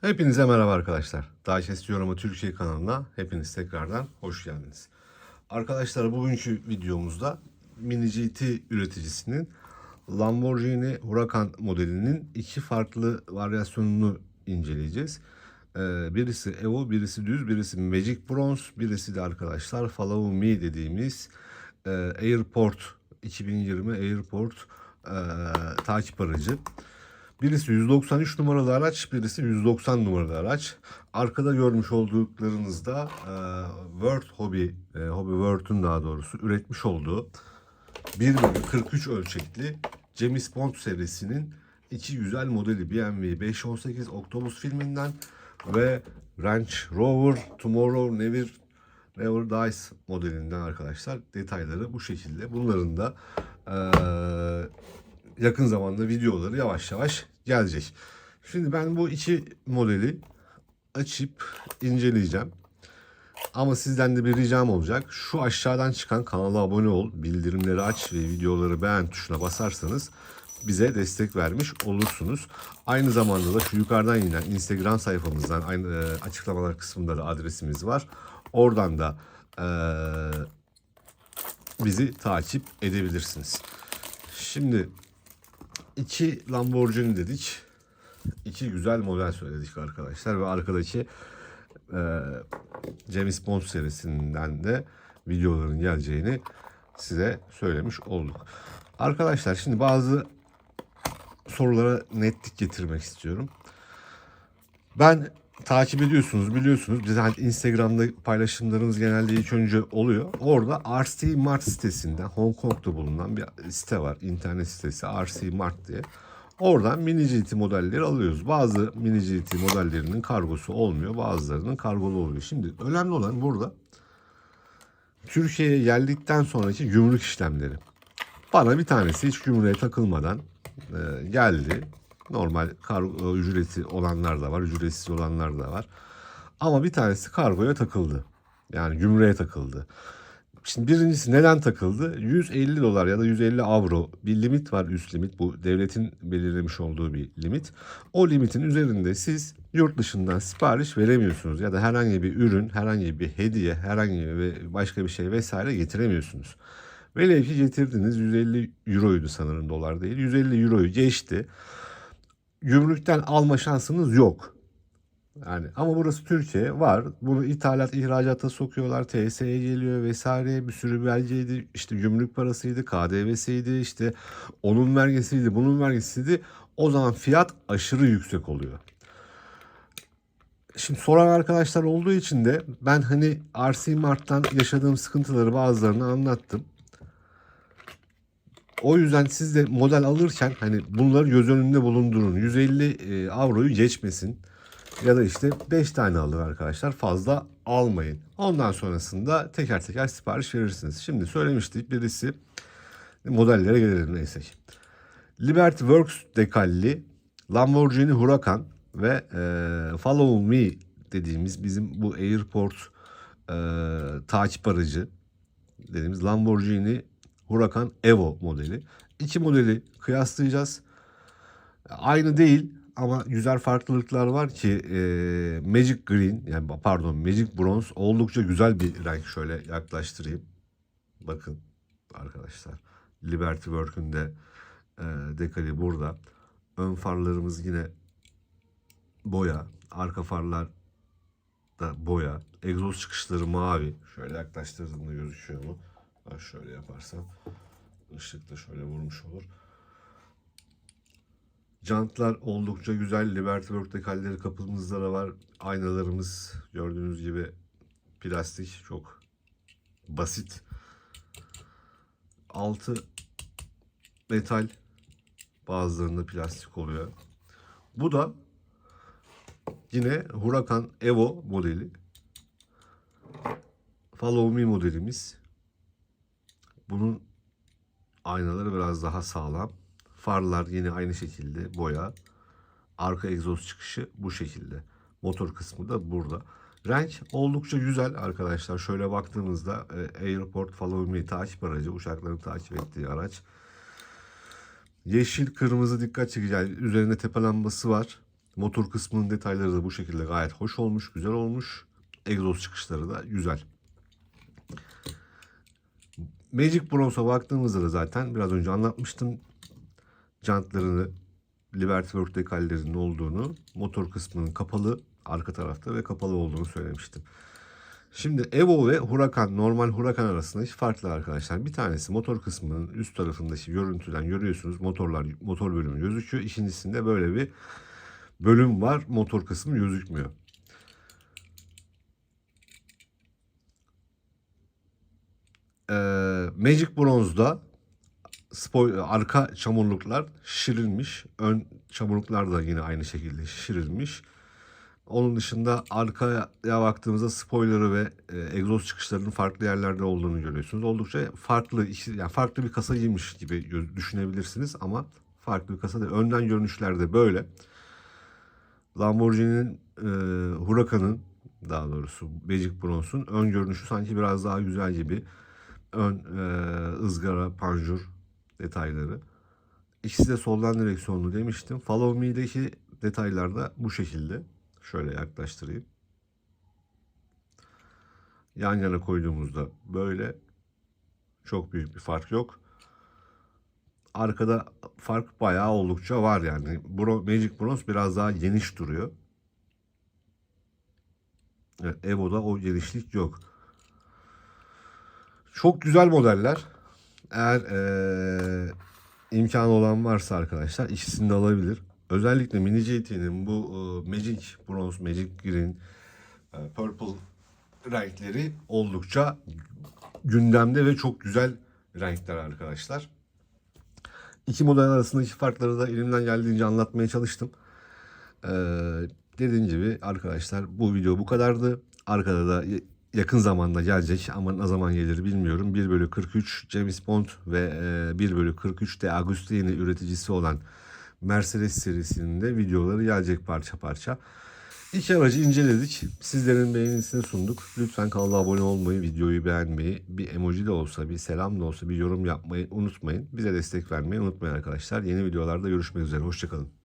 Hepinize merhaba arkadaşlar. Daşes Yorama Türkiye kanalına hepiniz tekrardan hoş geldiniz. Arkadaşlar bugünkü videomuzda Mini GT üreticisinin Lamborghini Huracan modelinin iki farklı varyasyonunu inceleyeceğiz. Ee, birisi Evo, birisi düz, birisi Magic Bronze, birisi de arkadaşlar Follow Me dediğimiz e, Airport 2020 Airport e, takip aracı. Birisi 193 numaralı araç, birisi 190 numaralı araç. Arkada görmüş olduklarınızda e, World Hobby, e, Hobby World'un daha doğrusu üretmiş olduğu 1 bölü 43 ölçekli James Bond serisinin iki güzel modeli BMW 518 Octopus filminden ve Range Rover Tomorrow Never Never Dies modelinden arkadaşlar detayları bu şekilde. Bunların da eee yakın zamanda videoları yavaş yavaş gelecek. Şimdi ben bu iki modeli açıp inceleyeceğim. Ama sizden de bir ricam olacak. Şu aşağıdan çıkan kanala abone ol, bildirimleri aç ve videoları beğen tuşuna basarsanız bize destek vermiş olursunuz. Aynı zamanda da şu yukarıdan inen Instagram sayfamızdan aynı e, açıklamalar kısmında da adresimiz var. Oradan da e, bizi takip edebilirsiniz. Şimdi iki Lamborghini dedik. İki güzel model söyledik arkadaşlar ve arkadaki e, James Bond serisinden de videoların geleceğini size söylemiş olduk. Arkadaşlar şimdi bazı sorulara netlik getirmek istiyorum. Ben takip ediyorsunuz biliyorsunuz. Biz hani Instagram'da paylaşımlarımız genelde ilk önce oluyor. Orada RC Mart sitesinden Hong Kong'da bulunan bir site var. internet sitesi RC Mart diye. Oradan mini GT modelleri alıyoruz. Bazı mini GT modellerinin kargosu olmuyor. Bazılarının kargolu oluyor. Şimdi önemli olan burada Türkiye'ye geldikten sonraki gümrük işlemleri. Bana bir tanesi hiç gümrüğe takılmadan e, geldi. Normal kargo ücreti olanlar da var, ücretsiz olanlar da var. Ama bir tanesi kargoya takıldı. Yani gümrüğe takıldı. Şimdi birincisi neden takıldı? 150 dolar ya da 150 avro bir limit var üst limit. Bu devletin belirlemiş olduğu bir limit. O limitin üzerinde siz yurt dışından sipariş veremiyorsunuz. Ya da herhangi bir ürün, herhangi bir hediye, herhangi bir başka bir şey vesaire getiremiyorsunuz. Velev ki getirdiniz 150 euroydu sanırım dolar değil. 150 euroyu geçti. Gümrükten alma şansınız yok. Yani ama burası Türkiye var. Bunu ithalat ihracata sokuyorlar. TSE'ye geliyor vesaire bir sürü belgeydi. İşte gümrük parasıydı, KDV'siydi, işte onun vergisiydi, bunun vergisiydi. O zaman fiyat aşırı yüksek oluyor. Şimdi soran arkadaşlar olduğu için de ben hani RC Mart'tan yaşadığım sıkıntıları bazılarını anlattım. O yüzden siz de model alırken hani bunları göz önünde bulundurun. 150 e, avroyu geçmesin. Ya da işte 5 tane alın arkadaşlar. Fazla almayın. Ondan sonrasında teker teker sipariş verirsiniz. Şimdi söylemiştik birisi modellere gelelim neyse. Liberty Works dekalli Lamborghini Huracan ve e, Follow Me dediğimiz bizim bu Airport e, takip aracı dediğimiz Lamborghini Huracan Evo modeli. İki modeli kıyaslayacağız. Aynı değil ama güzel farklılıklar var ki e, Magic Green yani pardon Magic Bronze oldukça güzel bir renk. Şöyle yaklaştırayım. Bakın arkadaşlar. Liberty Work'ün de e, dekali burada. Ön farlarımız yine boya. Arka farlar da boya. Egzoz çıkışları mavi. Şöyle yaklaştırdığımda gözüküyor mu? Ben şöyle yaparsam ışık da şöyle vurmuş olur. Jantlar oldukça güzel. Liberty Work dekalleri kapımızda da var. Aynalarımız gördüğünüz gibi plastik. Çok basit. Altı metal. Bazılarında plastik oluyor. Bu da yine Huracan Evo modeli. Follow Me modelimiz. Bunun aynaları biraz daha sağlam. Farlar yine aynı şekilde boya. Arka egzoz çıkışı bu şekilde. Motor kısmı da burada. Renk oldukça güzel arkadaşlar. Şöyle baktığımızda e, Airport Follow Me takip aracı. Uçakların takip ettiği araç. Yeşil, kırmızı dikkat çekici. Yani üzerinde tepe lambası var. Motor kısmının detayları da bu şekilde gayet hoş olmuş, güzel olmuş. Egzoz çıkışları da güzel. Magic Bronze'a baktığımızda da zaten biraz önce anlatmıştım. Jantlarını Liberty Work dekallerinin olduğunu, motor kısmının kapalı arka tarafta ve kapalı olduğunu söylemiştim. Şimdi Evo ve Huracan, normal Huracan arasında hiç farklı arkadaşlar. Bir tanesi motor kısmının üst tarafındaki görüntüden görüyorsunuz. Motorlar, motor bölümü gözüküyor. İkincisinde böyle bir bölüm var. Motor kısmı gözükmüyor. Ee, Magic Bronze'da spoil, arka çamurluklar şişirilmiş. Ön çamurluklar da yine aynı şekilde şişirilmiş. Onun dışında arkaya baktığımızda spoiler'ı ve e, egzoz çıkışlarının farklı yerlerde olduğunu görüyorsunuz. Oldukça farklı yani farklı bir kasaymış gibi düşünebilirsiniz ama farklı bir kasa değil. Önden görünüşlerde böyle. Lamborghini'nin e, Huracan'ın daha doğrusu Magic Bronze'un ön görünüşü sanki biraz daha güzel gibi. Ön e, ızgara, panjur detayları. İkisi de soldan direksiyonlu demiştim. Follow Me'deki detaylar da bu şekilde. Şöyle yaklaştırayım. Yan yana koyduğumuzda böyle. Çok büyük bir fark yok. Arkada fark bayağı oldukça var yani. Bro, Magic Bronze biraz daha geniş duruyor. Evet, Evo'da o genişlik yok. Çok güzel modeller. Eğer eee, imkanı olan varsa arkadaşlar ikisini de alabilir. Özellikle Mini GT'nin bu eee, Magic Bronze, Magic Green, eee, Purple renkleri oldukça gündemde ve çok güzel renkler arkadaşlar. İki model arasındaki farkları da elimden geldiğince anlatmaya çalıştım. Ee, dediğim gibi arkadaşlar bu video bu kadardı. Arkada da yakın zamanda gelecek ama ne zaman gelir bilmiyorum. 1 bölü 43 James Bond ve e, 1 bölü 43 de Agustini üreticisi olan Mercedes serisinin de videoları gelecek parça parça. İki aracı inceledik. Sizlerin beğenisini sunduk. Lütfen kanala abone olmayı, videoyu beğenmeyi, bir emoji de olsa, bir selam da olsa bir yorum yapmayı unutmayın. Bize destek vermeyi unutmayın arkadaşlar. Yeni videolarda görüşmek üzere. Hoşçakalın.